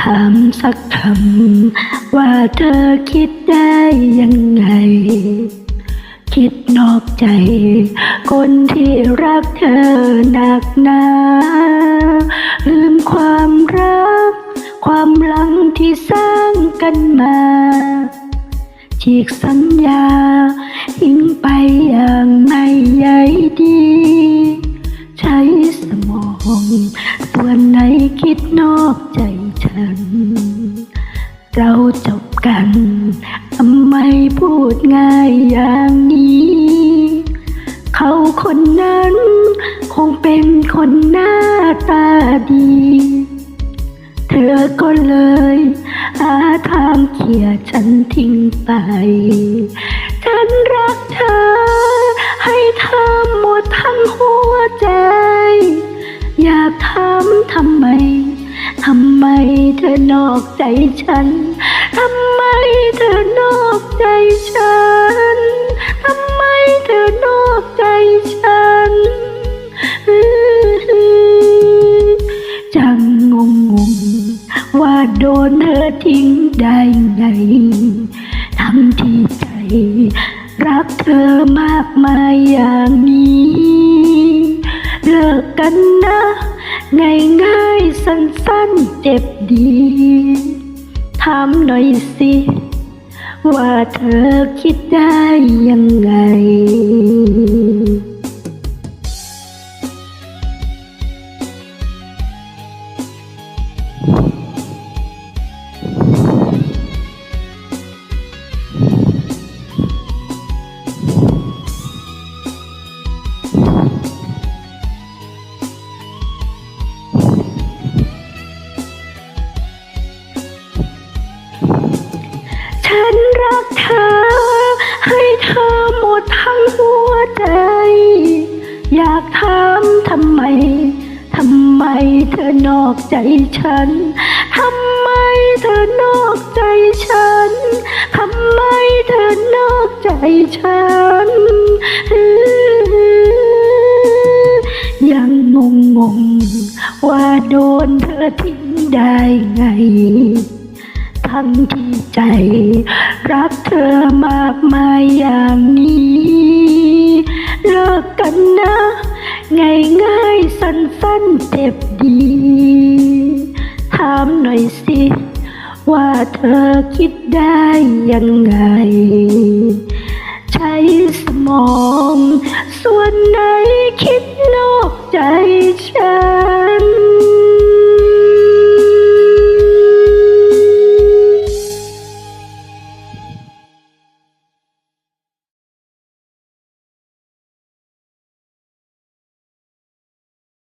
ถามสักคำ ว่าเธอคิดได้ยังไง คิดนอกใจ คนที่รักเธอหนักหนาลืมความรัก ความหลังที่สร้างกันมาฉีกสัญญาทิ้งไปอย่างไม่ใยดี ใช้สมอง ส่วนไหนคิดนอกใจ ฉัน เราจบกันทำไมพูดง่ายอย่างนี้ เขาคนนั้น คงเป็นคนหน้าตาดี เธอก็เลยหาทางเขี่ยฉันทิ้งไป ฉันรักเธอ ไมเธอนอกใจฉัน ทำไมเธอนอกใจฉัน ทำไมเธอนอกใจฉันจังงงงๆว่าโดนเธอทิ้งได้ไงทำที่ใจ รักเธอมากมายอย่างนี้ เลิกกันนะง่ายง่าย สั้นๆเจ็บดี ถามหน่อยสิ ว่าเธอคิดได้ยังไง you ดทั้งหัวใจ อยากถามทำไม ทำไมเธอนอกใจฉัน ทำไมเธอนอกใจฉัน ทำไมเธอนอกใจฉัน ยังงงงงๆว่าโดนเธอทิ้งได้ไง ทั้งที่ใจ รักเธอมากมายอย่างนี้ เลิกกันนะ ง่ายง่ายๆสั้นๆเจ็บดี ถามหน่อยสิ ว่าเธอคิดได้ยังไง